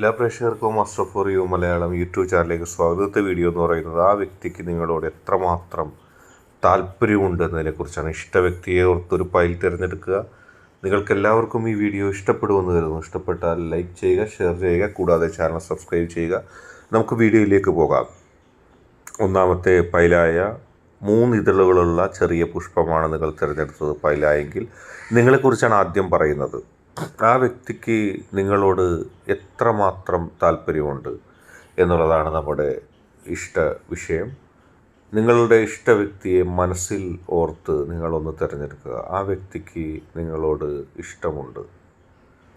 എല്ലാ പ്രേക്ഷകർക്കും master for you Malayalam YouTube ചാനലിലേക്ക് സ്വാഗതത്തെ വീഡിയോ എന്ന് പറയുന്നത് ആ വ്യക്തിക്ക് നിങ്ങളോട് എത്രമാത്രം താല്പര്യമുണ്ട് എന്നതിനെക്കുറിച്ചാണ് ഇഷ്ട വ്യക്തിയെ ഓർത്തൊരു ഫയൽ തിരഞ്ഞെടുക്കുക. നിങ്ങൾക്ക് എല്ലാവർക്കും ഈ വീഡിയോ ഇഷ്ടപ്പെടുമെന്ന് കരുതുന്നു. ഇഷ്ടപ്പെട്ടാൽ ലൈക്ക് ചെയ്യുക ഷെയർ ചെയ്യുക കൂടാതെ ചാനൽ സബ്സ്ക്രൈബ് ചെയ്യുക. നമുക്ക് വീഡിയോയിലേക്ക് പോകാം. ഒന്നാമത്തെ പൈലായ മൂന്ന് ഇതളുകളുള്ള ചെറിയ പുഷ്പമാണ് നിങ്ങൾ തിരഞ്ഞെടുത്തത് പൈലായെങ്കിൽ നിങ്ങളെക്കുറിച്ചാണ് ആദ്യം പറയുന്നത്. ആ വ്യക്തിക്ക് നിങ്ങളോട് എത്രമാത്രം താല്പര്യമുണ്ട് എന്നുള്ളതാണ് നമ്മുടെ ഇഷ്ട വിഷയം. നിങ്ങളുടെ ഇഷ്ട വ്യക്തിയെ മനസ്സിൽ ഓർത്ത് നിങ്ങളൊന്ന് തിരഞ്ഞെടുക്കുക. ആ വ്യക്തിക്ക് നിങ്ങളോട് ഇഷ്ടമുണ്ട്.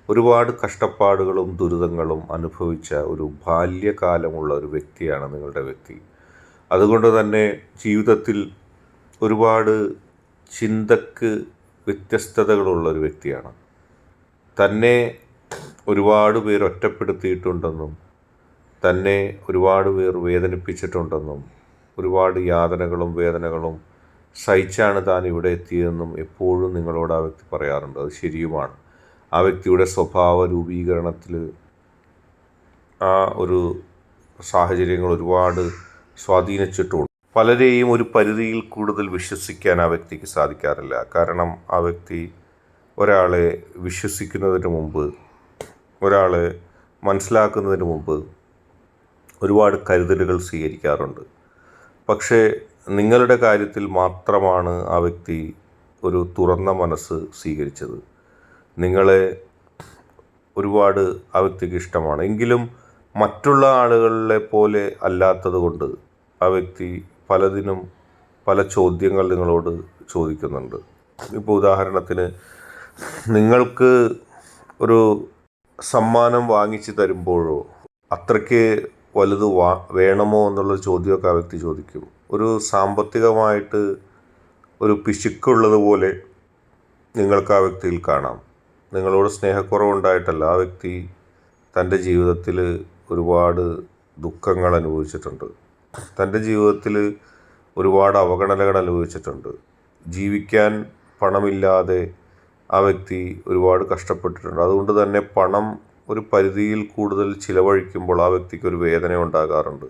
ഒരുപാട് കഷ്ടപ്പാടുകളും ദുരിതങ്ങളും അനുഭവിച്ച ഒരു ബാല്യകാലമുള്ള ഒരു വ്യക്തിയാണ് നിങ്ങളുടെ വ്യക്തി. അതുകൊണ്ട് തന്നെ ജീവിതത്തിൽ ഒരുപാട് ചിന്തക്ക് വ്യത്യസ്തതകളുള്ള ഒരു വ്യക്തിയാണ്. തന്നെ ഒരുപാട് പേർ ഒറ്റപ്പെടുത്തിയിട്ടുണ്ടെന്നും തന്നെ ഒരുപാട് പേർ വേദനിപ്പിച്ചിട്ടുണ്ടെന്നും ഒരുപാട് യാതനകളും വേദനകളും സഹിച്ചാണ് താൻ ഇവിടെ എത്തിയതെന്നും എപ്പോഴും നിങ്ങളോട് ആ വ്യക്തി പറയാറുണ്ട്. അത് ശരിയുമാണ്. ആ വ്യക്തിയുടെ സ്വഭാവ രൂപീകരണത്തിൽ ആ ഒരു സാഹചര്യങ്ങൾ ഒരുപാട് സ്വാധീനിച്ചിട്ടുണ്ട്. പലരെയും ഒരു പരിധിയിൽ കൂടുതൽ വിശ്വസിക്കാൻ ആ വ്യക്തിക്ക് സാധിക്കാറില്ല. കാരണം ആ വ്യക്തി ഒരാളെ വിശ്വസിക്കുന്നതിന് മുമ്പ് ഒരാളെ മനസ്സിലാക്കുന്നതിന് മുമ്പ് ഒരുപാട് കരുതലുകൾ സ്വീകരിക്കാറുണ്ട്. പക്ഷേ നിങ്ങളുടെ കാര്യത്തിൽ മാത്രമാണ് ആ വ്യക്തി ഒരു തുറന്ന മനസ്സ് സ്വീകരിച്ചത്. നിങ്ങളെ ഒരുപാട് ആ വ്യക്തിക്ക് ഇഷ്ടമാണ്. എങ്കിലും മറ്റുള്ള ആളുകളെ പോലെ അല്ലാത്തത് കൊണ്ട് ആ വ്യക്തി പലതിനും പല ചോദ്യങ്ങൾ നിങ്ങളോട് ചോദിക്കുന്നുണ്ട്. ഇപ്പോൾ ഉദാഹരണത്തിന് നിങ്ങൾക്ക് ഒരു സമ്മാനം വാങ്ങിച്ച് തരുമ്പോഴോ അത്രയ്ക്ക് വലുത് വാ വേണമോ എന്നുള്ള ചോദ്യമൊക്കെ ആ വ്യക്തി ചോദിക്കും. ഒരു സാമ്പത്തികമായിട്ട് ഒരു പിശുക്കുള്ളതുപോലെ നിങ്ങൾക്ക് ആ വ്യക്തിയിൽ കാണാം. നിങ്ങളോട് സ്നേഹക്കുറവുണ്ടായിട്ടല്ല. ആ വ്യക്തി തന്റെ ജീവിതത്തിൽ ഒരുപാട് ദുഃഖങ്ങൾ അനുഭവിച്ചിട്ടുണ്ട്. തന്റെ ജീവിതത്തിൽ ഒരുപാട് അവഗണനകൾ അനുഭവിച്ചിട്ടുണ്ട്. ജീവിക്കാൻ പണമില്ലാതെ ആ വ്യക്തി ഒരുപാട് കഷ്ടപ്പെട്ടിട്ടുണ്ട്. അതുകൊണ്ട് തന്നെ പണം ഒരു പരിധിയിൽ കൂടുതൽ ചിലവഴിക്കുമ്പോൾ ആ വ്യക്തിക്ക് ഒരു വേദന ഉണ്ടാകാറുണ്ട്.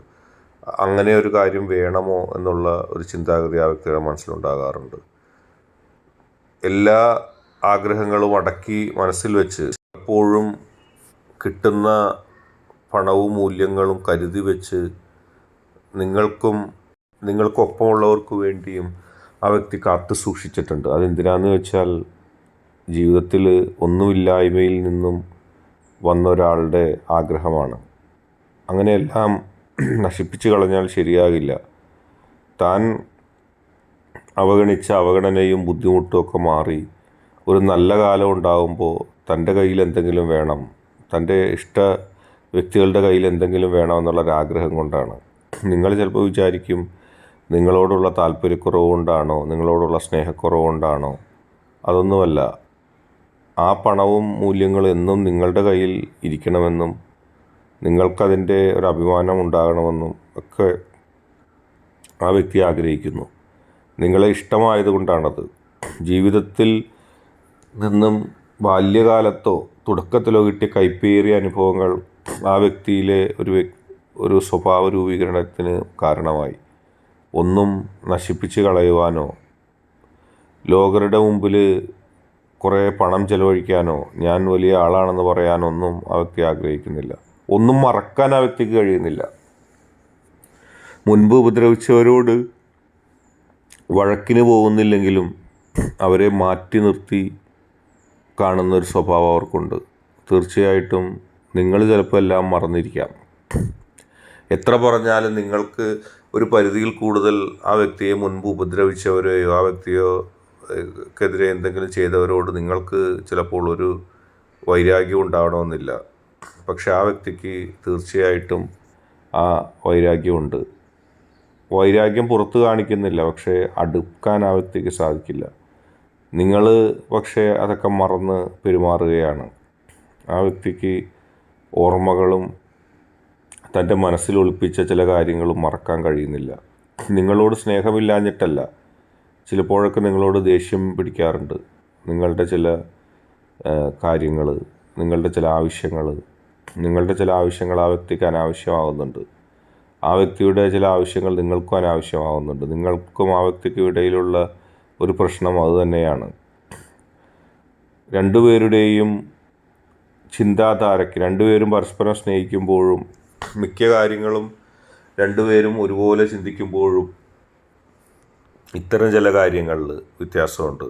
അങ്ങനെ ഒരു കാര്യം വേണമോ എന്നുള്ള ഒരു ചിന്താഗതി ആ വ്യക്തിയുടെ മനസ്സിലുണ്ടാകാറുണ്ട്. എല്ലാ ആഗ്രഹങ്ങളും അടക്കി മനസ്സിൽ വെച്ച് എപ്പോഴും കിട്ടുന്ന പണവും മൂല്യങ്ങളും കരുതി വെച്ച് നിങ്ങൾക്കും നിങ്ങൾക്കൊപ്പമുള്ളവർക്ക് വേണ്ടിയും ആ വ്യക്തി കാത്തു സൂക്ഷിച്ചിട്ടുണ്ട് അതെന്തിനാന്ന് വെച്ചാൽ ജീവിതത്തിൽ ഒന്നുമില്ലായ്മയിൽ നിന്നും വന്ന ഒരാളുടെ ആഗ്രഹമാണ്. അങ്ങനെയെല്ലാം നശിപ്പിച്ചു കളഞ്ഞാൽ ശരിയാകില്ല. താൻ അവഗണിച്ച അവഗണനയും ബുദ്ധിമുട്ടും ഒക്കെ മാറി ഒരു നല്ല കാലം ഉണ്ടാകുമ്പോൾ തന്റെ കയ്യിൽ എന്തെങ്കിലും വേണം തന്റെ ഇഷ്ട വ്യക്തികളുടെ കയ്യിൽ എന്തെങ്കിലും വേണമെന്നുള്ളൊരാഗ്രഹം കൊണ്ടാണ്. നിങ്ങൾ ചിലപ്പോൾ വിചാരിക്കും നിങ്ങളോടുള്ള താല്പര്യക്കുറവ് കൊണ്ടാണോ നിങ്ങളോടുള്ള സ്നേഹക്കുറവ് കൊണ്ടാണോ അതൊന്നുമല്ല. ആ പണവും മൂല്യങ്ങളും എന്നും നിങ്ങളുടെ കയ്യിൽ ഇരിക്കണമെന്നും നിങ്ങൾക്കതിന്റെ ഒരു അഭിമാനം ഉണ്ടാകണമെന്നും ഒക്കെ ആ വ്യക്തി ആഗ്രഹിക്കുന്നു. നിങ്ങളെ ഇഷ്ടമായതുകൊണ്ടാണത്. ജീവിതത്തിൽ നിന്നും ബാല്യകാലത്തോ തുടക്കത്തിലോ കിട്ടിയ കൈപ്പേറിയ അനുഭവങ്ങൾ ആ വ്യക്തിയിലെ ഒരു ഒരു സ്വഭാവ രൂപീകരണത്തിന് കാരണമായി. ഒന്നും നശിപ്പിച്ച് കളയുവാനോ ലോകരുടെ മുമ്പിൽ കുറേ പണം ചെലവഴിക്കാനോ ഞാൻ വലിയ ആളാണെന്ന് പറയാനോ ഒന്നും ആ വ്യക്തി ആഗ്രഹിക്കുന്നില്ല. ഒന്നും മറക്കാൻ ആ വ്യക്തിക്ക് കഴിയുന്നില്ല. മുൻപ് ഉപദ്രവിച്ചവരോട് വഴക്കിന് പോകുന്നില്ലെങ്കിലും അവരെ മാറ്റി നിർത്തി കാണുന്ന ഒരു സ്വഭാവം അവർക്കുണ്ട്. തീർച്ചയായിട്ടും നിങ്ങൾ ചിലപ്പോൾ എല്ലാം മറന്നിരിക്കാം. എത്ര പറഞ്ഞാലും നിങ്ങൾക്ക് ഒരു പരിധിയിൽ കൂടുതൽ ആ വ്യക്തിയെ മുൻപ് ഉപദ്രവിച്ചവരെയോ ആ വ്യക്തിയോ ക്കെതിരെ എന്തെങ്കിലും ചെയ്തവരോട് നിങ്ങൾക്ക് ചിലപ്പോൾ ഒരു വൈരാഗ്യം ഉണ്ടാവണമെന്നില്ല. പക്ഷെ ആ വ്യക്തിക്ക് തീർച്ചയായിട്ടും ആ വൈരാഗ്യമുണ്ട് വൈരാഗ്യം പുറത്ത് കാണിക്കുന്നില്ല പക്ഷേ അടുക്കാൻ ആ വ്യക്തിക്ക് സാധിക്കില്ല. നിങ്ങൾ പക്ഷേ അതൊക്കെ മറന്ന് പെരുമാറുകയാണ്. ആ വ്യക്തിക്ക് ഓർമ്മകളും തന്റെ മനസ്സിൽ ഒളിപ്പിച്ച ചില കാര്യങ്ങളും മറക്കാൻ കഴിയുന്നില്ല. നിങ്ങളോട് സ്നേഹമില്ലാഞ്ഞിട്ടല്ല ചിലപ്പോഴൊക്കെ നിങ്ങളോട് ദേഷ്യം പിടിക്കാറുണ്ട്. നിങ്ങളുടെ ചില കാര്യങ്ങൾ നിങ്ങളുടെ ചില ആവശ്യങ്ങൾ നിങ്ങളുടെ ചില ആവശ്യങ്ങൾ ആ വ്യക്തിക്ക് അനാവശ്യമാകുന്നുണ്ട് ആ വ്യക്തിയുടെ ചില ആവശ്യങ്ങൾ നിങ്ങൾക്കും അനാവശ്യമാകുന്നുണ്ട് നിങ്ങൾക്കും ആ വ്യക്തിക്കും ഇടയിലുള്ള ഒരു പ്രശ്നം അതുതന്നെയാണ് രണ്ടുപേരുടെയും ചിന്താധാരയ്ക്ക് രണ്ടുപേരും പരസ്പരം സ്നേഹിക്കുമ്പോഴും മിക്ക കാര്യങ്ങളും രണ്ടുപേരും ഒരുപോലെ ചിന്തിക്കുമ്പോഴും ഇത്തരം ചില കാര്യങ്ങളിൽ വ്യത്യാസമുണ്ട്.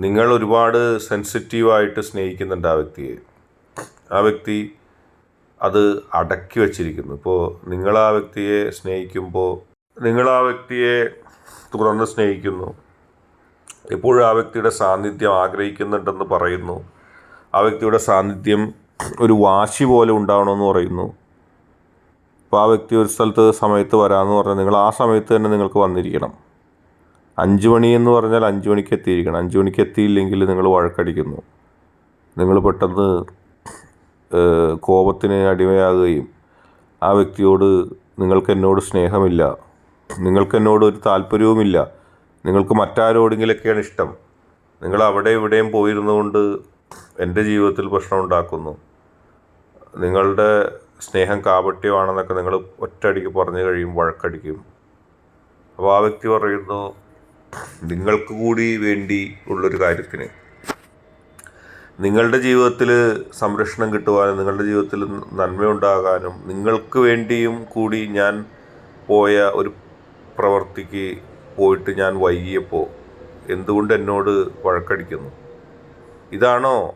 നിങ്ങൾ ഒരുപാട് സെൻസിറ്റീവായിട്ട് സ്നേഹിക്കുന്നുണ്ട് ആ വ്യക്തിയെ. ആ വ്യക്തി അത് അടക്കി വച്ചിരിക്കുന്നു. ഇപ്പോൾ നിങ്ങൾ ആ വ്യക്തിയെ സ്നേഹിക്കുമ്പോൾ നിങ്ങൾ ആ വ്യക്തിയെ തുറന്ന് സ്നേഹിക്കുന്നു. എപ്പോഴും ആ വ്യക്തിയുടെ സാന്നിധ്യം ആഗ്രഹിക്കുന്നുണ്ടെന്ന് പറയുന്നു. ആ വ്യക്തിയുടെ സാന്നിധ്യം ഒരു വാശി പോലെ ഉണ്ടാവണമെന്ന് പറയുന്നു. അപ്പോൾ ആ വ്യക്തി ഒരു സ്ഥലത്ത് സമയത്ത് വരാമെന്ന് പറഞ്ഞാൽ നിങ്ങൾ ആ സമയത്ത് തന്നെ നിങ്ങൾക്ക് വന്നിരിക്കണം. അഞ്ച് മണി എന്ന് പറഞ്ഞാൽ അഞ്ച് മണിക്ക് എത്തിയിരിക്കണം. അഞ്ച് മണിക്ക് എത്തിയില്ലെങ്കിൽ നിങ്ങൾ വഴക്കടിക്കുന്നു. നിങ്ങൾ പെട്ടെന്ന് കോപത്തിന് അടിമയാകുകയും ആ വ്യക്തിയോട് നിങ്ങൾക്ക് എന്നോട് സ്നേഹമില്ല നിങ്ങൾക്ക് എന്നോട് ഒരു താല്പര്യവുമില്ല നിങ്ങൾക്ക് മറ്റാരോടെങ്കിലൊക്കെയാണ് ഇഷ്ടം. നിങ്ങൾ അവിടെ ഇവിടെയും പോയിരുന്നുകൊണ്ട് എന്റെ ജീവിതത്തിൽ പ്രശ്നം ഉണ്ടാക്കുന്നു. നിങ്ങളുടെ സ്നേഹം കാപട്യമാണെന്നൊക്കെ നിങ്ങൾ ഒറ്റയടിക്ക് പറഞ്ഞു കഴിയും വഴക്കടിക്കും. അപ്പോൾ ആ വ്യക്തി പറയുന്നു നിങ്ങൾക്ക് കൂടി വേണ്ടി ഉള്ളൊരു കാര്യത്തിന്. നിങ്ങളുടെ ജീവിതത്തിൽ സംരക്ഷണം കിട്ടുവാനും നിങ്ങളുടെ ജീവിതത്തിൽ നന്മയുണ്ടാകാനും നിങ്ങൾക്ക് വേണ്ടിയും കൂടി ഞാൻ പോയ ഒരു പ്രവർത്തിക്ക് പോയിട്ട് ഞാൻ വൈകിയപ്പോൾ എന്തുകൊണ്ട് എന്നോട് വഴക്കടിക്കുന്നു? ഇതാണോ?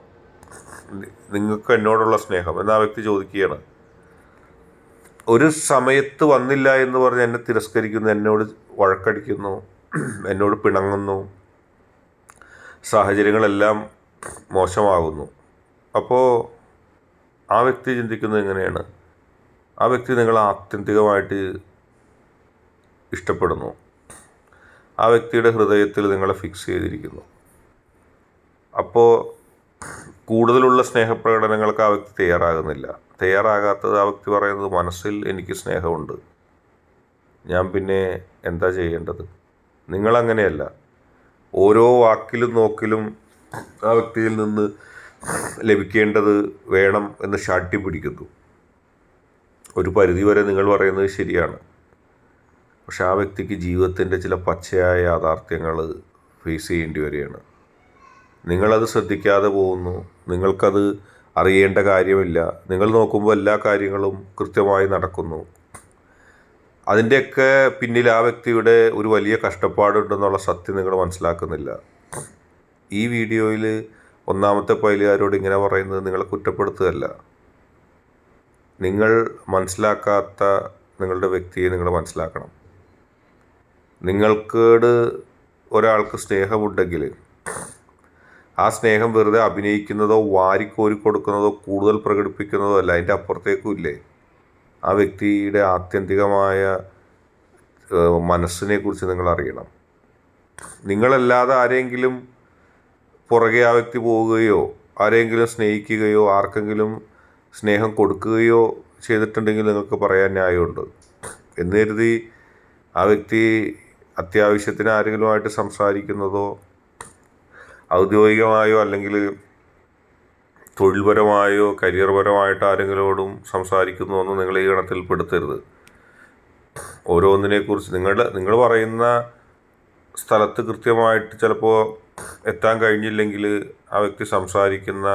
നിങ്ങൾക്ക് എന്നോടുള്ള സ്നേഹം? എന്ന് ആ വ്യക്തി ചോദിക്കുകയാണ്. ഒരു സമയത്ത് വന്നില്ല എന്ന് പറഞ്ഞ് എന്നെ തിരസ്കരിക്കുന്നു എന്നോട് വഴക്കടിക്കുന്നു എന്നോട് പിണങ്ങുന്നു. സാഹചര്യങ്ങളെല്ലാം മോശമാകുന്നു. അപ്പോൾ ആ വ്യക്തി ചിന്തിക്കുന്നത് എങ്ങനെയാണ്? ആ വ്യക്തി നിങ്ങളെ ആത്യന്തികമായിട്ട് ഇഷ്ടപ്പെടുന്നു. ആ വ്യക്തിയുടെ ഹൃദയത്തിൽ നിങ്ങളെ ഫിക്സ് ചെയ്തിരിക്കുന്നു. അപ്പോൾ കൂടുതലുള്ള സ്നേഹപ്രകടനങ്ങൾക്ക് ആ വ്യക്തി തയ്യാറാകുന്നില്ല. തയ്യാറാകാത്തത് ആ വ്യക്തി പറയുന്നത് മനസ്സിൽ എനിക്ക് സ്നേഹമുണ്ട്. ഞാൻ പിന്നെ എന്താ ചെയ്യേണ്ടത്? നിങ്ങളങ്ങനെയല്ല. ഓരോ വാക്കിലും നോക്കിലും ആ വ്യക്തിയിൽ നിന്ന് ലഭിക്കേണ്ടത് വേണം എന്ന് ഷാട്ടി പിടിക്കുന്നു. ഒരു പരിധിവരെ നിങ്ങൾ പറയുന്നത് ശരിയാണ്. പക്ഷെ ആ വ്യക്തിക്ക് ജീവിതത്തിന്റെ ചില പച്ചയായ യാഥാർത്ഥ്യങ്ങൾ ഫേസ് ചെയ്യേണ്ടി വരികയാണ്. നിങ്ങളത് ശ്രദ്ധിക്കാതെ പോകുന്നു. നിങ്ങൾക്കത് അറിയേണ്ട കാര്യമില്ല. നിങ്ങൾ നോക്കുമ്പോൾ എല്ലാ കാര്യങ്ങളും കൃത്യമായി നടക്കുന്നു. അതിന്റെയൊക്കെ പിന്നിൽ ആ വ്യക്തിയുടെ ഒരു വലിയ കഷ്ടപ്പാടുണ്ടെന്നുള്ള സത്യം നിങ്ങൾ മനസ്സിലാക്കുന്നില്ല. ഈ വീഡിയോയിൽ ഒന്നാമത്തെ പൈലുകാരോട് ഇങ്ങനെ പറയുന്നത് നിങ്ങളെ കുറ്റപ്പെടുത്തുകയല്ല. നിങ്ങൾ മനസ്സിലാക്കാത്ത നിങ്ങളുടെ വ്യക്തിയെ നിങ്ങൾ മനസ്സിലാക്കണം. നിങ്ങൾക്കോട് ഒരാൾക്ക് സ്നേഹമുണ്ടെങ്കിൽ ആ സ്നേഹം വെറുതെ അഭിനയിക്കുന്നതോ വാരിക്കോരി കൊടുക്കുന്നതോ കൂടുതൽ പ്രകടിപ്പിക്കുന്നതോ അല്ല. അതിന്റെ അപ്പുറത്തേക്കും ഇല്ലേ? ആ വ്യക്തിയുടെ ആത്യന്തികമായ മനസ്സിനെ കുറിച്ച് നിങ്ങൾ അറിയണം. നിങ്ങളല്ലാതെ ആരെങ്കിലും പുറകെ ആ വ്യക്തി പോവുകയോ ആരെങ്കിലും സ്നേഹിക്കുകയോ ആർക്കെങ്കിലും സ്നേഹം കൊടുക്കുകയോ ചെയ്തിട്ടുണ്ടെങ്കിൽ നിങ്ങൾക്ക് പറയാൻ ന്യായമുണ്ട്. എന്ന് കരുതി ആ വ്യക്തി അത്യാവശ്യത്തിന് ആരെങ്കിലുമായിട്ട് സംസാരിക്കുന്നതോ ഔദ്യോഗികമായോ അല്ലെങ്കിൽ തൊഴിൽപരമായോ കരിയർപരമായിട്ട് ആരെങ്കിലോടും സംസാരിക്കുന്നു എന്ന് നിങ്ങൾ ഈ ഗണത്തിൽ പെടുത്തരുത്. ഓരോന്നിനെക്കുറിച്ച് നിങ്ങളുടെ നിങ്ങൾ പറയുന്ന സ്ഥലത്ത് കൃത്യമായിട്ട് ചിലപ്പോൾ എത്താൻ കഴിഞ്ഞില്ലെങ്കിൽ ആ വ്യക്തി സംസാരിക്കുന്ന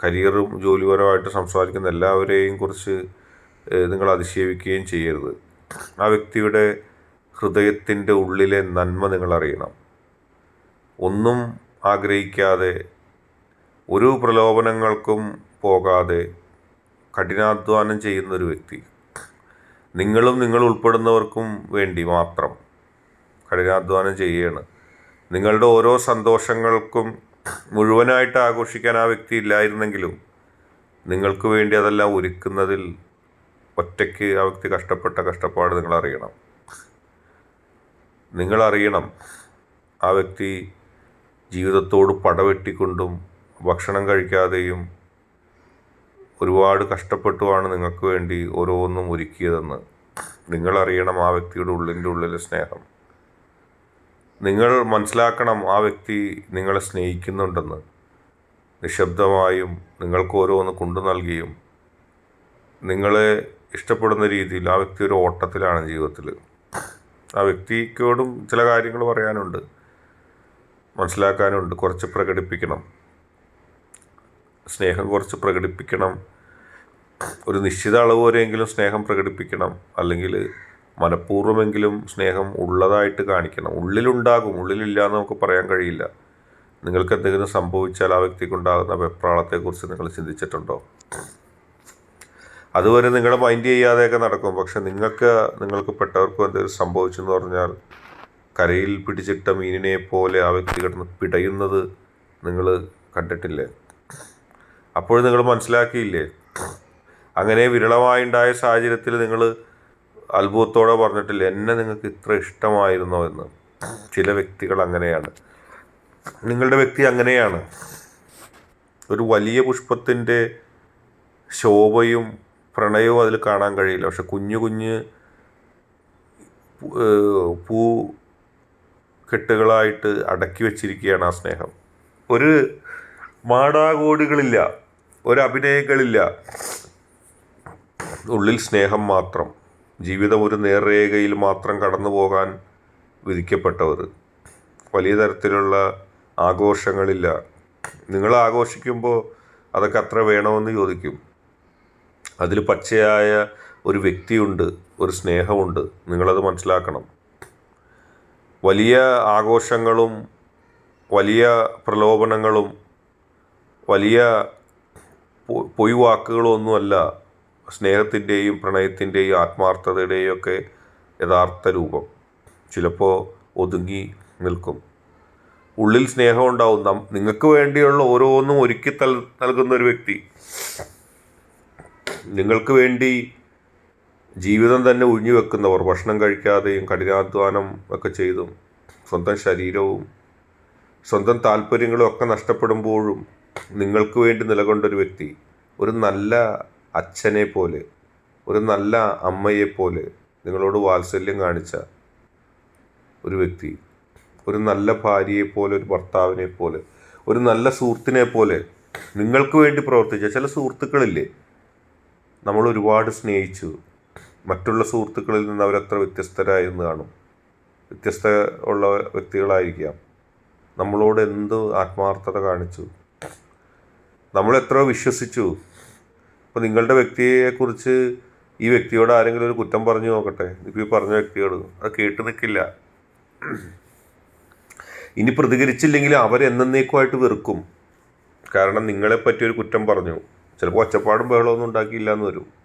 കരിയറും ജോലിപരമായിട്ട് സംസാരിക്കുന്ന എല്ലാവരെയും കുറിച്ച് നിങ്ങൾ അതിശയിക്കുകയും ചെയ്യരുത്. ആ വ്യക്തിയുടെ ഹൃദയത്തിന്റെ ഉള്ളിലെ നന്മ നിങ്ങൾ അറിയണം ഒന്നും ആഗ്രഹിക്കാതെ ഒരു പ്രലോഭനങ്ങൾക്കും പോകാതെ കഠിനാധ്വാനം ചെയ്യുന്ന ഒരു വ്യക്തി. നിങ്ങളും നിങ്ങൾ ഉൾപ്പെടുന്നവർക്കും വേണ്ടി മാത്രം കഠിനാധ്വാനം ചെയ്യുകയാണ് നിങ്ങളുടെ ഓരോ സന്തോഷങ്ങൾക്കും മുഴുവനായിട്ട് ആഘോഷിക്കാൻ ആ വ്യക്തി ഇല്ലായിരുന്നെങ്കിലും നിങ്ങൾക്ക് വേണ്ടി അതെല്ലാം ഒരുക്കുന്നതിൽ ഒറ്റയ്ക്ക് ആ വ്യക്തി കഷ്ടപ്പെട്ട കഷ്ടപ്പാട് നിങ്ങളറിയണം. നിങ്ങളറിയണം ആ വ്യക്തി ജീവിതത്തോട് പടവെട്ടിക്കൊണ്ടും ഭക്ഷണം കഴിക്കാതെയും ഒരുപാട് കഷ്ടപ്പെട്ടുമാണ് നിങ്ങൾക്ക് വേണ്ടി ഓരോന്നും ഒരുക്കിയതെന്ന് നിങ്ങളറിയണം ആ വ്യക്തിയുടെ ഉള്ളിന്റെ ഉള്ളിലെ സ്നേഹം. നിങ്ങൾ മനസ്സിലാക്കണം ആ വ്യക്തി നിങ്ങളെ സ്നേഹിക്കുന്നുണ്ടെന്ന്. നിശബ്ദമായും നിങ്ങൾക്ക് ഓരോന്ന് കൊണ്ടു നൽകിയും നിങ്ങളെ ഇഷ്ടപ്പെടുന്ന രീതിയിൽ ആ വ്യക്തി ഒരു ഓട്ടത്തിലാണ് ജീവിതത്തിൽ ആ വ്യക്തിക്കോടും ചില കാര്യങ്ങൾ പറയാനുണ്ട്. മനസ്സിലാക്കാനുണ്ട്. കുറച്ച് പ്രകടിപ്പിക്കണം. സ്നേഹം കുറച്ച് പ്രകടിപ്പിക്കണം. ഒരു നിശ്ചിത അളവ് വരെയെങ്കിലും സ്നേഹം പ്രകടിപ്പിക്കണം. അല്ലെങ്കിൽ മനഃപൂർവമെങ്കിലും സ്നേഹം ഉള്ളതായിട്ട് കാണിക്കണം. ഉള്ളിലുണ്ടാകും. ഉള്ളിലില്ല എന്ന് നമുക്ക് പറയാൻ കഴിയില്ല. നിങ്ങൾക്ക് എന്തെങ്കിലും സംഭവിച്ചാൽ ആ വ്യക്തിക്കുണ്ടാകുന്ന വെപ്രാളത്തെക്കുറിച്ച് നിങ്ങൾ ചിന്തിച്ചിട്ടുണ്ടോ? അതുവരെ നിങ്ങളുടെ മൈൻഡ് ചെയ്യാതെയൊക്കെ നടക്കും. പക്ഷെ നിങ്ങൾക്ക് നിങ്ങൾക്ക് പെട്ടവർക്കും എന്തെങ്കിലും സംഭവിച്ചെന്ന് പറഞ്ഞാൽ കരയിൽ പിടിച്ചിട്ട മീനിനെ പോലെ ആ വ്യക്തി കിടന്ന് പിടയുന്നത് നിങ്ങൾ കണ്ടിട്ടില്ലേ? അപ്പോൾ നിങ്ങൾ മനസ്സിലാക്കിയില്ലേ? അങ്ങനെ വിരളമായുണ്ടായ സാഹചര്യത്തിൽ നിങ്ങൾ അത്ഭുതത്തോടെ പറഞ്ഞിട്ടില്ല എന്നെ നിങ്ങൾക്ക് ഇത്ര ഇഷ്ടമായിരുന്നോ എന്ന്. ചില വ്യക്തികൾ അങ്ങനെയാണ്. നിങ്ങളുടെ വ്യക്തി അങ്ങനെയാണ്. ഒരു വലിയ പുഷ്പത്തിന്റെ ശോഭയും പ്രണയവും അതിൽ കാണാൻ കഴിയില്ല. പക്ഷെ കുഞ്ഞു കുഞ്ഞ് പൂ- കെട്ടുകളായിട്ട് അടക്കി വെച്ചിരിക്കുകയാണ് ആ സ്നേഹം. ഒരു മാടാകോടികളില്ല ഒരഭിനയങ്ങളില്ല ഉള്ളിൽ സ്നേഹം മാത്രം ജീവിതം ഒരു നേർരേഖയിൽ മാത്രം കടന്നു പോകാൻ വിധിക്കപ്പെട്ടവർ. വലിയ തരത്തിലുള്ള ആഘോഷങ്ങളില്ല. നിങ്ങൾ ആഘോഷിക്കുമ്പോൾ അതൊക്കെ അത്ര വേണമെന്ന് ചോദിക്കും. അതിൽ പച്ചയായ ഒരു വ്യക്തിയുണ്ട് ഒരു സ്നേഹമുണ്ട്. നിങ്ങളത് മനസ്സിലാക്കണം. വലിയ ആഘോഷങ്ങളും വലിയ പ്രലോഭനങ്ങളും വലിയ പൊയ് വാക്കുകളൊന്നുമല്ല സ്നേഹത്തിന്റെയും പ്രണയത്തിന്റെയും ആത്മാർത്ഥതയുടെയും ഒക്കെ യഥാർത്ഥ രൂപം. ചിലപ്പോൾ ഒതുങ്ങി നിൽക്കും. ഉള്ളിൽ സ്നേഹം ഉണ്ടാവും. നം നിങ്ങൾക്ക് വേണ്ടിയുള്ള ഓരോന്നും ഒരുക്കി തൽ നൽകുന്ന ഒരു വ്യക്തി. നിങ്ങൾക്ക് വേണ്ടി ജീവിതം തന്നെ ഉഴിഞ്ഞു വെക്കുന്നവർ ഭക്ഷണം കഴിക്കാതെയും കഠിനാധ്വാനം ഒക്കെ ചെയ്തും സ്വന്തം ശരീരവും സ്വന്തം താല്പര്യങ്ങളും ഒക്കെ നഷ്ടപ്പെടുമ്പോഴും നിങ്ങൾക്ക് വേണ്ടി നിലകൊണ്ടൊരു വ്യക്തി ഒരു നല്ല അച്ഛനെ പോലെ ഒരു നല്ല അമ്മയെ പോലെ നിങ്ങളോട് വാത്സല്യം കാണിച്ച ഒരു വ്യക്തി ഒരു നല്ല ഭാര്യയെ പോലെ ഒരു ഭർത്താവിനെ പോലെ ഒരു നല്ല സുഹൃത്തിനെ പോലെ നിങ്ങൾക്ക് വേണ്ടി പ്രവർത്തിച്ച ചില സുഹൃത്തുക്കളില്ലേ? നമ്മൾ ഒരുപാട് സ്നേഹിച്ചു. മറ്റുള്ള സുഹൃത്തുക്കളിൽ നിന്ന് അവരത്ര വ്യത്യസ്തരായെന്ന് കാണും. വ്യത്യസ്ത ഉള്ള വ്യക്തികളായിരിക്കാം. നമ്മളോട് എന്ത് ആത്മാർത്ഥത കാണിച്ചു? നമ്മൾ വിശ്വസിച്ചു. ഇപ്പോൾ നിങ്ങളുടെ വ്യക്തിയെക്കുറിച്ച് ഈ വ്യക്തിയോട് ആരെങ്കിലും ഒരു കുറ്റം പറഞ്ഞു നോക്കട്ടെ. ഇപ്പോൾ ഈ പറഞ്ഞ വ്യക്തിയോട്. അത് കേട്ട് നിൽക്കില്ല ഇനി പ്രതികരിച്ചില്ലെങ്കിൽ അവരെന്നേക്കുമായിട്ട് വെറുക്കും. കാരണം നിങ്ങളെപ്പറ്റി ഒരു കുറ്റം പറഞ്ഞു. ചിലപ്പോൾ ഒച്ചപ്പാടും ബഹളമൊന്നും ഉണ്ടാക്കിയില്ല എന്ന് വരും.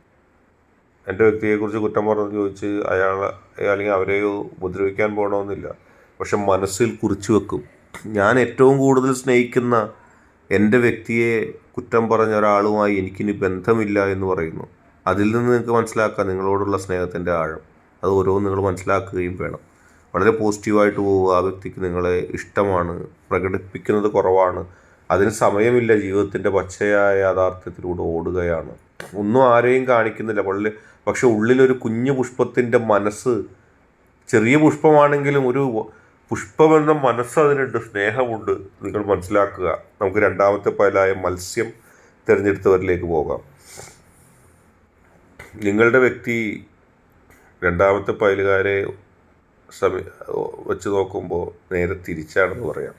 എന്റെ വ്യക്തിയെക്കുറിച്ച് കുറ്റം പറഞ്ഞു ചോദിച്ച് അയാൾ അല്ലെങ്കിൽ അവരെ ഉപദ്രവിക്കാൻ പോകണമെന്നില്ല. പക്ഷെ മനസ്സിൽ കുറിച്ചു വെക്കും. ഞാൻ ഏറ്റവും കൂടുതൽ സ്നേഹിക്കുന്ന എന്റെ വ്യക്തിയെ കുറ്റം പറഞ്ഞ ഒരാളുമായി എനിക്കിനി ബന്ധമില്ല എന്ന് പറയുന്നു. അതിൽ നിന്ന് നിങ്ങൾക്ക് മനസ്സിലാക്കാം നിങ്ങളോടുള്ള സ്നേഹത്തിന്റെ ആഴം. അത് ഓരോന്ന് നിങ്ങൾ മനസ്സിലാക്കുകയും വേണം. വളരെ പോസിറ്റീവായിട്ട് പോവുക. ആ വ്യക്തിക്ക് നിങ്ങളെ ഇഷ്ടമാണ്. പ്രകടിപ്പിക്കുന്നത് കുറവാണ്. അതിന് സമയമില്ല. ജീവിതത്തിന്റെ പച്ചയായ യാഥാർത്ഥ്യത്തിലൂടെ ഓടുകയാണ്. ഒന്നും ആരെയും കാണിക്കുന്നില്ല. വളരെ പക്ഷെ ഉള്ളിലൊരു കുഞ്ഞു പുഷ്പത്തിന്റെ മനസ്സ് ചെറിയ പുഷ്പമാണെങ്കിലും ഒരു പുഷ്പമെന്ന മനസ്സ് അതിനുണ്ട് സ്നേഹമുണ്ട് നിങ്ങൾ മനസ്സിലാക്കുക. നമുക്ക് രണ്ടാമത്തെ പയലായ മത്സ്യം തിരഞ്ഞെടുത്തവരിലേക്ക് പോകാം. നിങ്ങളുടെ വ്യക്തി രണ്ടാമത്തെ പയലുകാരെ സമി വെച്ച് നോക്കുമ്പോൾ നേരെ തിരിച്ചാണെന്ന് പറയാം.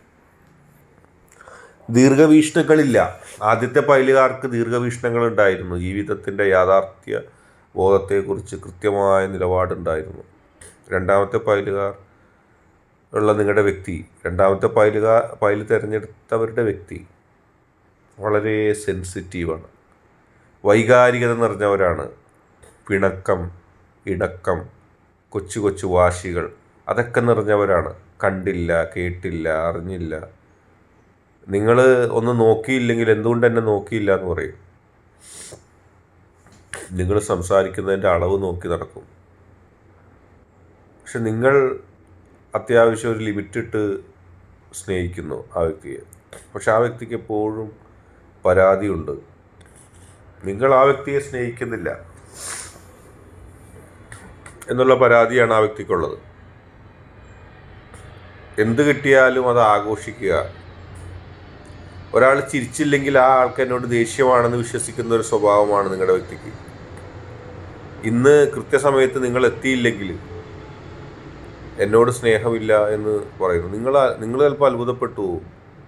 ദീർഘവീക്ഷണങ്ങളില്ല. ആദ്യത്തെ പയലുകാർക്ക് ദീർഘവീക്ഷണങ്ങൾ ഉണ്ടായിരുന്നു. ജീവിതത്തിന്റെ യാഥാർത്ഥ്യ ബോധത്തെക്കുറിച്ച് കൃത്യമായ നിലപാടുണ്ടായിരുന്നു. രണ്ടാമത്തെ പൈലുകാർ ഉള്ള നിങ്ങളുടെ വ്യക്തി രണ്ടാമത്തെ പൈലുകാർ പൈൽ തിരഞ്ഞെടുത്തവരുടെ വ്യക്തി വളരെ സെൻസിറ്റീവാണ്. വൈകാരികത നിറഞ്ഞവരാണ്. പിണക്കം ഇണക്കം കൊച്ചു കൊച്ചു വാശികൾ അതൊക്കെ നിറഞ്ഞവരാണ്. കണ്ടില്ല കേട്ടില്ല അറിഞ്ഞില്ല. നിങ്ങൾ ഒന്ന് നോക്കിയില്ലെങ്കിൽ എന്തുകൊണ്ട് എന്നെ നോക്കിയില്ല എന്ന് പറയും. നിങ്ങൾ സംസാരിക്കുന്നതിന്റെ അളവ് നോക്കി നടക്കും. പക്ഷെ നിങ്ങൾ അത്യാവശ്യം ഒരു ലിമിറ്റിട്ട് സ്നേഹിക്കുന്നു ആ വ്യക്തിയെ. പക്ഷെ ആ വ്യക്തിക്ക് എപ്പോഴും പരാതിയുണ്ട്. നിങ്ങൾ ആ വ്യക്തിയെ സ്നേഹിക്കുന്നില്ല എന്നുള്ള പരാതിയാണ് ആ വ്യക്തിക്കുള്ളത്. എന്ത് കിട്ടിയാലും അത് ആഘോഷിക്കുക. ഒരാൾ ചിരിച്ചില്ലെങ്കിൽ ആ ആൾക്ക് എന്നോട് ദേഷ്യമാണെന്ന് വിശ്വസിക്കുന്ന ഒരു സ്വഭാവമാണ് നിങ്ങളുടെ വ്യക്തിക്ക്. ഇന്ന് കൃത്യസമയത്ത് നിങ്ങൾ എത്തിയില്ലെങ്കിൽ എന്നോട് സ്നേഹമില്ല എന്ന് പറയുന്നു. നിങ്ങൾ നിങ്ങൾ ചിലപ്പോൾ അത്ഭുതപ്പെട്ടു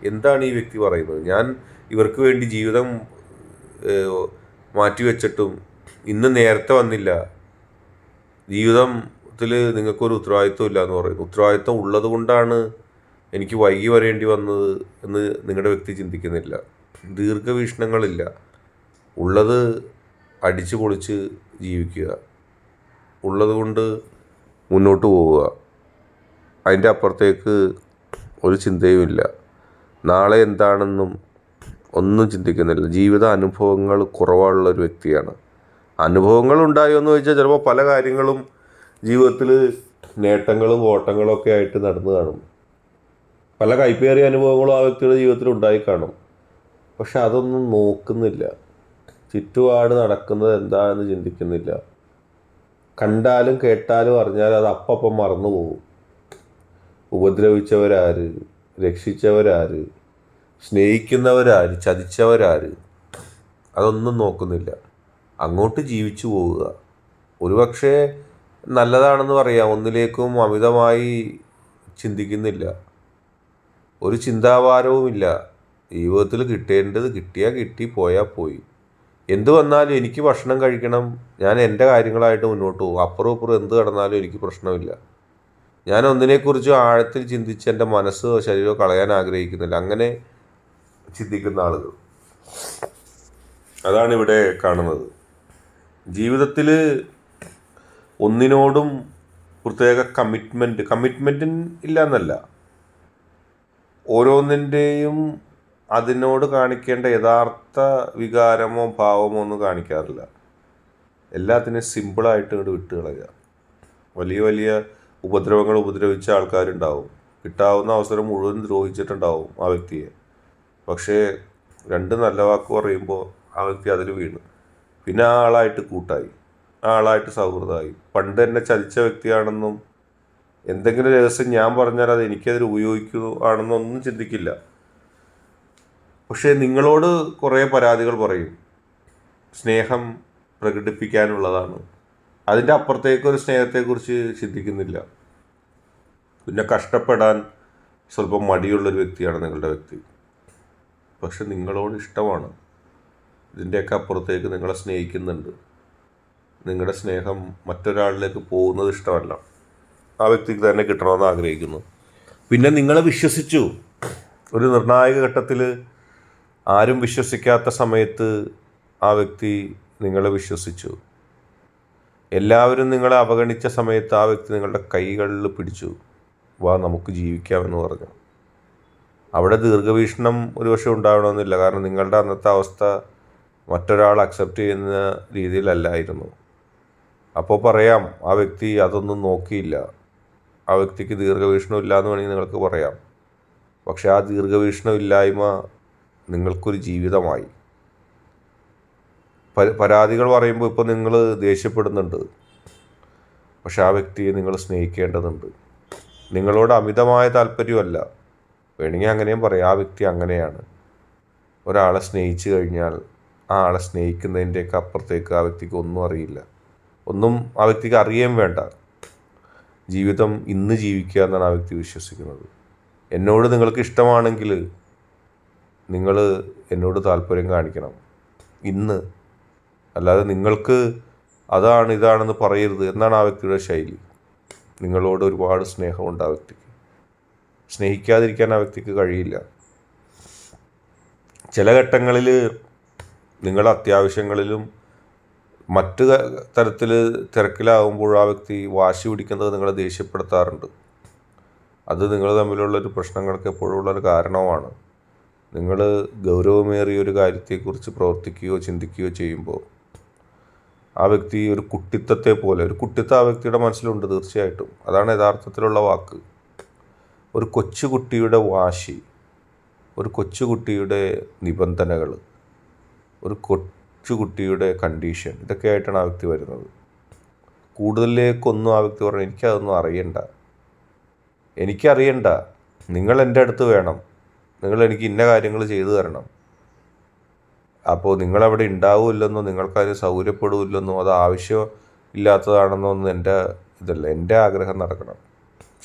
എന്താണ് ഈ വ്യക്തി പറയുന്നത്? ഞാൻ ഇവർക്ക് വേണ്ടി ജീവിതം മാറ്റിവെച്ചിട്ടും ഇന്ന് നേരത്തെ വന്നില്ല. ജീവിതത്തിൽ നിങ്ങൾക്കൊരു ഉത്തരവാദിത്വം ഇല്ല എന്ന് പറയുന്നു. ഉത്തരവാദിത്വം ഉള്ളത് കൊണ്ടാണ് എനിക്ക് വൈകി വരേണ്ടി വന്നത് എന്ന് നിങ്ങളുടെ വ്യക്തി ചിന്തിക്കുന്നില്ല. ദീർഘവീക്ഷണങ്ങളില്ല. ഉള്ളത് അടിച്ചു പൊളിച്ച് ജീവിക്കുക. ഉള്ളതുകൊണ്ട് മുന്നോട്ട് പോവുക. അതിന്റെ അപ്പുറത്തേക്ക് ഒരു ചിന്തയുമില്ല. നാളെ എന്താണെന്നും ഒന്നും ചിന്തിക്കുന്നില്ല. ജീവിത അനുഭവങ്ങൾ കുറവുള്ള ഒരു വ്യക്തിയാണ്. അനുഭവങ്ങൾ ഉണ്ടായോ എന്ന് ചോദിച്ചാൽ ചിലപ്പോൾ പല കാര്യങ്ങളും ജീവിതത്തിൽ നേട്ടങ്ങളും ഓട്ടങ്ങളും ഒക്കെ ആയിട്ട് നടന്നു കാണും. പല കൈപ്പേറിയ അനുഭവങ്ങളും ആ വ്യക്തിയുടെ ജീവിതത്തിൽ ഉണ്ടായി കാണും. പക്ഷെ അതൊന്നും നോക്കുന്നില്ല. ചുറ്റുപാട് നടക്കുന്നത് എന്താണെന്ന് ചിന്തിക്കുന്നില്ല. കണ്ടാലും കേട്ടാലും അറിഞ്ഞാലും അത് അപ്പം മറന്നു പോകും. ഉപദ്രവിച്ചവരാര് രക്ഷിച്ചവരാര് സ്നേഹിക്കുന്നവരാര് ചതിച്ചവരാര് അതൊന്നും നോക്കുന്നില്ല. അങ്ങോട്ട് ജീവിച്ചു പോവുക. ഒരുപക്ഷെ നല്ലതാണെന്ന് പറയാം ഒന്നിലേക്കും അമിതമായി ചിന്തിക്കുന്നില്ല. ഒരു ചിന്താഭാരവുമില്ല ജീവിതത്തിൽ കിട്ടേണ്ടത് കിട്ടിയാൽ കിട്ടി പോയാൽ പോയി. എന്ത് വന്നാലും എനിക്ക് ഭക്ഷണം കഴിക്കണം. ഞാൻ എന്റെ കാര്യങ്ങളായിട്ട് മുന്നോട്ട് പോകും. അപ്പുറം ഇപ്പുറം എന്ത് കടന്നാലും എനിക്ക് പ്രശ്നമില്ല. ഞാൻ ഒന്നിനെക്കുറിച്ചും ആഴത്തിൽ ചിന്തിച്ച് എന്റെ മനസ്സോ ശരീരമോ കളയാൻ ആഗ്രഹിക്കുന്നില്ല. അങ്ങനെ ചിന്തിക്കുന്ന ആളുകൾ. അതാണ് ഇവിടെ കാണുന്നത്. ജീവിതത്തിൽ ഒന്നിനോടും പ്രത്യേക കമ്മിറ്റ്മെന്റ് കമ്മിറ്റ്മെന്റ് ഇല്ല എന്നല്ല ഓരോന്നിന്റെയും അതിനോട് കാണിക്കേണ്ട യഥാർത്ഥ വികാരമോ ഭാവമോ ഒന്നും കാണിക്കാറില്ല. എല്ലാത്തിനും സിമ്പിളായിട്ട് ഇങ്ങോട്ട് വിട്ട് കളയുക. വലിയ വലിയ ഉപദ്രവങ്ങൾ ഉപദ്രവിച്ച ആൾക്കാരുണ്ടാവും. കിട്ടാവുന്ന അവസരം മുഴുവൻ ദ്രോഹിച്ചിട്ടുണ്ടാവും ആ വ്യക്തിയെ. പക്ഷേ രണ്ട് നല്ല വാക്ക് പറയുമ്പോൾ ആ വ്യക്തി അതിൽ വീണു. പിന്നെ ആ ആളായിട്ട് കൂട്ടായി. ആ ആളായിട്ട് സൗഹൃദമായി. പണ്ട് എന്നെ ചതിച്ച വ്യക്തിയാണെന്നും എന്തെങ്കിലും രഹസ്യം ഞാൻ പറഞ്ഞാൽ അത് എനിക്കതിൽ ഉപയോഗിക്കുന്നു ആണെന്നൊന്നും ചിന്തിക്കില്ല. പക്ഷേ നിങ്ങളോട് കുറേ പരാതികൾ പറയും. സ്നേഹം പ്രകടിപ്പിക്കാനുള്ളതാണ്. അതിന്റെ അപ്പുറത്തേക്കൊരു സ്നേഹത്തെക്കുറിച്ച് ചിന്തിക്കുന്നില്ല. പിന്നെ കഷ്ടപ്പെടാൻ സ്വല്പം മടിയുള്ളൊരു വ്യക്തിയാണ് നിങ്ങളുടെ വ്യക്തി. പക്ഷെ നിങ്ങളോട് ഇഷ്ടമാണ്. ഇതിന്റെയൊക്കെ അപ്പുറത്തേക്ക് നിങ്ങളെ സ്നേഹിക്കുന്നുണ്ട്. നിങ്ങളുടെ സ്നേഹം മറ്റൊരാളിലേക്ക് പോകുന്നത് ഇഷ്ടമല്ല. ആ വ്യക്തിക്ക് തന്നെ കിട്ടണമെന്ന് ആഗ്രഹിക്കുന്നു. പിന്നെ നിങ്ങളെ വിശ്വസിച്ചു. ഒരു നിർണായക ഘട്ടത്തിൽ ആരും വിശ്വസിക്കാത്ത സമയത്ത് ആ വ്യക്തി നിങ്ങളെ വിശ്വസിച്ചു. എല്ലാവരും നിങ്ങളെ അവഗണിച്ച സമയത്ത് ആ വ്യക്തി നിങ്ങളുടെ കൈകളിൽ പിടിച്ചു. വാ നമുക്ക് ജീവിക്കാമെന്ന് പറഞ്ഞു. അവിടെ ദീർഘവീക്ഷണം ഒരുപക്ഷെ ഉണ്ടാവണമെന്നില്ല. കാരണം നിങ്ങളുടെ അന്നത്തെ അവസ്ഥ മറ്റൊരാൾ അക്സെപ്റ്റ് ചെയ്യുന്ന രീതിയിലല്ലായിരുന്നു. അപ്പോൾ പറയാം ആ വ്യക്തി അതൊന്നും നോക്കിയില്ല. ആ വ്യക്തിക്ക് ദീർഘവീക്ഷണം ഇല്ല എന്ന് വേണമെങ്കിൽ നിങ്ങൾക്ക് പറയാം. പക്ഷേ ആ ദീർഘവീക്ഷണം ഇല്ലായ്മ നിങ്ങൾക്കൊരു ജീവിതമായി. പരാതികൾ പറയുമ്പോൾ ഇപ്പോൾ നിങ്ങൾ ദേഷ്യപ്പെടുന്നുണ്ട്. പക്ഷെ ആ വ്യക്തിയെ നിങ്ങൾ സ്നേഹിക്കേണ്ടതുണ്ട്. നിങ്ങളോട് അമിതമായ താല്പര്യമല്ല. വേണമെങ്കിൽ അങ്ങനെയും പറയാം. ആ വ്യക്തി അങ്ങനെയാണ്. ഒരാളെ സ്നേഹിച്ചു കഴിഞ്ഞാൽ ആ ആളെ സ്നേഹിക്കുന്നതിന്റെയൊക്കെ അപ്പുറത്തേക്ക് ആ വ്യക്തിക്ക് ഒന്നും അറിയില്ല. ഒന്നും ആ വ്യക്തിക്ക് അറിയേം വേണ്ട. ജീവിതം ഇന്ന് ജീവിക്കുക എന്നാണ് ആ വ്യക്തി വിശ്വസിക്കുന്നത്. എന്നോട് നിങ്ങൾക്ക് ഇഷ്ടമാണെങ്കിൽ നിങ്ങൾ എന്നോട് താല്പര്യം കാണിക്കണം. ഇന്ന്. അല്ലാതെ നിങ്ങൾക്ക് അതാണ് ഇതാണെന്ന് പറയരുത് എന്നാണ് ആ വ്യക്തിയുടെ ശൈലി. നിങ്ങളോട് ഒരുപാട് സ്നേഹമുണ്ട് ആ വ്യക്തിക്ക്. സ്നേഹിക്കാതിരിക്കാൻ ആ വ്യക്തിക്ക് കഴിയില്ല. ചില ഘട്ടങ്ങളിൽ നിങ്ങൾ അത്യാവശ്യങ്ങളിലും മറ്റ് തരത്തിൽ തിരക്കിലാകുമ്പോൾ ആ വ്യക്തി വാശി പിടിക്കുന്നത് നിങ്ങളെ ദേഷ്യപ്പെടുത്താറുണ്ട്. അത് നിങ്ങൾ തമ്മിലുള്ളൊരു പ്രശ്നങ്ങൾക്ക് എപ്പോഴുള്ള ഒരു കാരണവുമാണ്. നിങ്ങൾ ഗൗരവമേറിയ ഒരു കാര്യത്തെക്കുറിച്ച് പ്രവർത്തിക്കുകയോ ചിന്തിക്കുകയോ ചെയ്യുമ്പോൾ ആ വ്യക്തി ഒരു കുട്ടിത്തത്തെ പോലെ ഒരു കുട്ടിത്തം ആ വ്യക്തിയുടെ മനസ്സിലുണ്ട് തീർച്ചയായിട്ടും. അതാണ് യഥാർത്ഥത്തിലുള്ള വാക്ക്. ഒരു കൊച്ചുകുട്ടിയുടെ വാശി ഒരു കൊച്ചുകുട്ടിയുടെ നിബന്ധനകൾ ഒരു കൊച്ചുകുട്ടിയുടെ കണ്ടീഷൻ ഇതൊക്കെ ആയിട്ടാണ് ആ വ്യക്തി വരുന്നത്. കൂടുതലേക്കൊന്നും ആ വ്യക്തി പറഞ്ഞു എനിക്കതൊന്നും അറിയണ്ട. എനിക്കറിയണ്ട. നിങ്ങൾ എന്റെ അടുത്ത് വേണം. നിങ്ങൾ എനിക്ക് ഇന്ന കാര്യങ്ങൾ ചെയ്തു തരണം. അപ്പോൾ നിങ്ങളവിടെ ഉണ്ടാവില്ലെന്നോ നിങ്ങൾക്കതിന് സൗകര്യപ്പെടില്ലെന്നോ അത് ആവശ്യം ഇല്ലാത്തതാണെന്നോ ഒന്നും എന്റെ ഇതല്ല. എന്റെ ആഗ്രഹം നടക്കണം.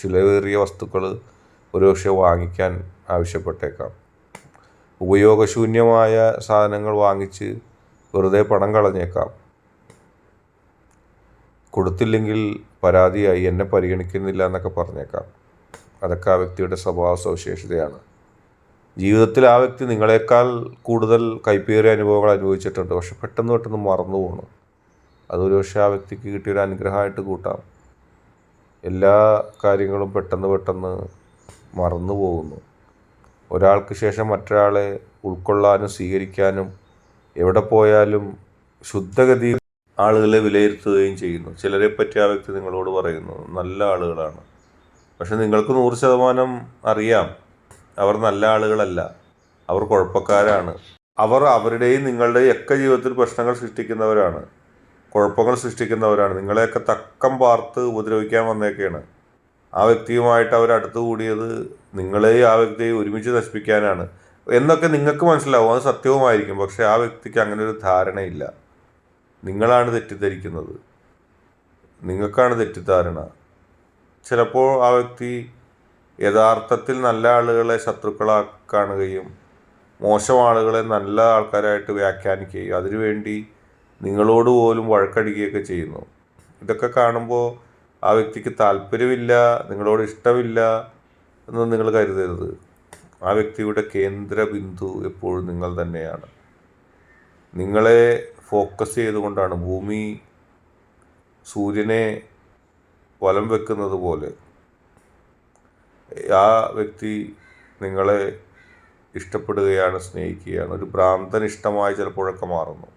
ചിലവേറിയ വസ്തുക്കൾ ഒരുപക്ഷെ വാങ്ങിക്കാൻ ആവശ്യപ്പെട്ടേക്കാം. ഉപയോഗശൂന്യമായ സാധനങ്ങൾ വാങ്ങിച്ച് വെറുതെ പണം കളഞ്ഞേക്കാം. കൊടുത്തില്ലെങ്കിൽ പരാതിയായി എന്നെ പരിഗണിക്കുന്നില്ല എന്നൊക്കെ പറഞ്ഞേക്കാം. അതൊക്കെ ആ വ്യക്തിയുടെ സ്വഭാവ സവിശേഷതയാണ്. ജീവിതത്തിൽ ആ വ്യക്തി നിങ്ങളെക്കാൾ കൂടുതൽ കൈപ്പേറിയ അനുഭവങ്ങൾ അനുഭവിച്ചിട്ടുണ്ട്. പക്ഷെ പെട്ടെന്ന് പെട്ടെന്ന് മറന്നു പോകണം. അതൊരു പക്ഷേ ആ വ്യക്തിക്ക് കിട്ടിയൊരു അനുഗ്രഹമായിട്ട് കൂട്ടാം. എല്ലാ കാര്യങ്ങളും പെട്ടെന്ന് പെട്ടെന്ന് മറന്നു പോകുന്നു. ഒരാൾക്ക് ശേഷം മറ്റൊരാളെ ഉൾക്കൊള്ളാനും സ്വീകരിക്കാനും എവിടെ പോയാലും ശുദ്ധഗതി ആളുകളെ വിലയിരുത്തുകയും ചെയ്യുന്നു. ചിലരെ പറ്റി ആ വ്യക്തി നിങ്ങളോട് പറയുന്നു നല്ല ആളുകളാണ്. പക്ഷെ നിങ്ങൾക്ക് നൂറ് ശതമാനം അറിയാം അവർ നല്ല ആളുകളല്ല. അവർ കുഴപ്പക്കാരാണ്. അവർ അവരുടെയും നിങ്ങളുടെയും ഒക്കെ ജീവിതത്തിൽ പ്രശ്നങ്ങൾ സൃഷ്ടിക്കുന്നവരാണ്. കുഴപ്പങ്ങൾ സൃഷ്ടിക്കുന്നവരാണ്. നിങ്ങളെയൊക്കെ തക്കം പാർത്ത് ഉപദ്രവിക്കാൻ വന്നേക്കാണ് ആ വ്യക്തിയുമായിട്ട് അവർ അടുത്ത് കൂടിയത് നിങ്ങളെയും ആ വ്യക്തിയെയും ഒരുമിച്ച് നശിപ്പിക്കാനാണ്. എന്നൊക്കെ നിങ്ങൾക്ക് മനസ്സിലാവും. അത് സത്യവുമായിരിക്കും. പക്ഷേ ആ വ്യക്തിക്ക് അങ്ങനെ ഒരു ധാരണയില്ല. നിങ്ങളാണ് തെറ്റിദ്ധരിക്കുന്നത്. നിങ്ങൾക്കാണ് തെറ്റിദ്ധാരണ. ചിലപ്പോൾ ആ വ്യക്തി യഥാർത്ഥത്തിൽ നല്ല ആളുകളെ ശത്രുക്കളാ കാണുകയും മോശം ആളുകളെ നല്ല ആൾക്കാരായിട്ട് വ്യാഖ്യാനിക്കുകയും അതിനുവേണ്ടി നിങ്ങളോട് പോലും വഴക്കടിക്കുകയൊക്കെ ചെയ്യുന്നു. ഇതൊക്കെ കാണുമ്പോൾ ആ വ്യക്തിക്ക് താല്പര്യമില്ല നിങ്ങളോട് ഇഷ്ടമില്ല എന്ന് നിങ്ങൾ കരുതരുത്. ആ വ്യക്തിയുടെ കേന്ദ്ര ബിന്ദു എപ്പോഴും നിങ്ങൾ തന്നെയാണ്. നിങ്ങളെ ഫോക്കസ് ചെയ്തുകൊണ്ടാണ് ഭൂമി സൂര്യനെ വലം വെക്കുന്നത് പോലെ ആ വ്യക്തി നിങ്ങളെ ഇഷ്ടപ്പെടുകയാണ് സ്നേഹിക്കുകയാണ്. ഒരു ഭ്രാന്തൻ ഇഷ്ടമായി ചിലപ്പോഴൊക്കെ മാറുന്നു.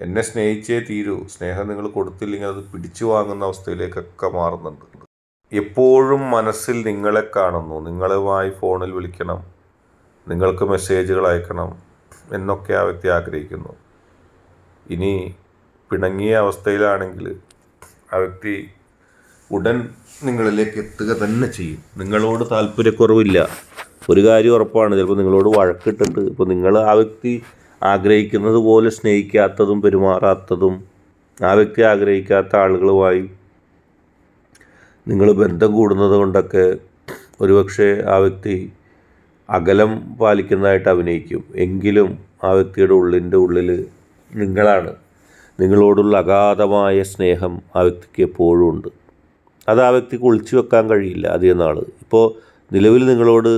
എന്നെ സ്നേഹിച്ചേ തീരൂ. സ്നേഹം നിങ്ങൾ കൊടുത്തില്ലെങ്കിൽ അത് പിടിച്ചു വാങ്ങുന്ന അവസ്ഥയിലേക്കൊക്കെ മാറുന്നുണ്ട്. എപ്പോഴും മനസ്സിൽ നിങ്ങളെ കാണുന്നു. നിങ്ങളുമായി ഫോണിൽ വിളിക്കണം. നിങ്ങൾക്ക് മെസ്സേജുകൾ അയക്കണം എന്നൊക്കെ ആ വ്യക്തി ആഗ്രഹിക്കുന്നു. ഇനി പിണങ്ങിയ അവസ്ഥയിലാണെങ്കിൽ ആ വ്യക്തി ഉടൻ നിങ്ങളിലേക്ക് എത്തുക തന്നെ ചെയ്യും. നിങ്ങളോട് താല്പര്യക്കുറവില്ല. ഒരു കാര്യം ഉറപ്പാണ് ചിലപ്പോൾ നിങ്ങളോട് വഴക്കിട്ടിട്ട് ഇപ്പോൾ നിങ്ങൾ ആ വ്യക്തി ആഗ്രഹിക്കുന്നത് പോലെ സ്നേഹിക്കാത്തതും പെരുമാറാത്തതും ആ വ്യക്തി ആഗ്രഹിക്കാത്ത ആളുകളുമായി നിങ്ങൾ ബന്ധം കൂടുന്നത് കൊണ്ടൊക്കെ ഒരുപക്ഷെ ആ വ്യക്തി അകലം പാലിക്കുന്നതായിട്ട് അഭിനയിക്കും. എങ്കിലും ആ വ്യക്തിയുടെ ഉള്ളിന്റെ ഉള്ളിൽ നിങ്ങളാണ്. നിങ്ങളോടുള്ള അഗാധമായ സ്നേഹം ആ വ്യക്തിക്ക് എപ്പോഴും ഉണ്ട്. അത് ആ വ്യക്തിക്ക് ഒളിച്ചു വെക്കാൻ കഴിയില്ല അധികം നാൾ. ഇപ്പോൾ നിലവിൽ നിങ്ങളോട്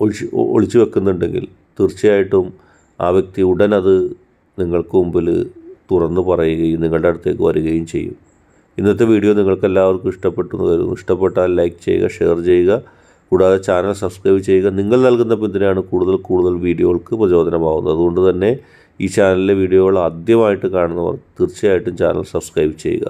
ഒളിച്ച് ഒളിച്ചു വെക്കുന്നുണ്ടെങ്കിൽ തീർച്ചയായിട്ടും ആ വ്യക്തി ഉടൻ അത് നിങ്ങൾക്ക് മുമ്പിൽ തുറന്നു പറയുകയും നിങ്ങളുടെ അടുത്തേക്ക് വരികയും ചെയ്യും. ഇന്നത്തെ വീഡിയോ നിങ്ങൾക്ക് എല്ലാവർക്കും ഇഷ്ടപ്പെട്ടു എന്ന് കരുതുന്നു. ഇഷ്ടപ്പെട്ടാൽ ലൈക്ക് ചെയ്യുക ഷെയർ ചെയ്യുക. കൂടാതെ ചാനൽ സബ്സ്ക്രൈബ് ചെയ്യുക. നിങ്ങൾ നൽകുന്ന പിന്തുണയാണ് കൂടുതൽ കൂടുതൽ വീഡിയോകൾക്ക് പ്രചോദനമാകുന്നത് അതുകൊണ്ട് തന്നെ ഈ ചാനലിലെ വീഡിയോകൾ ആദ്യമായിട്ട് കാണുന്നവർ തീർച്ചയായിട്ടും ചാനൽ സബ്സ്ക്രൈബ് ചെയ്യുക.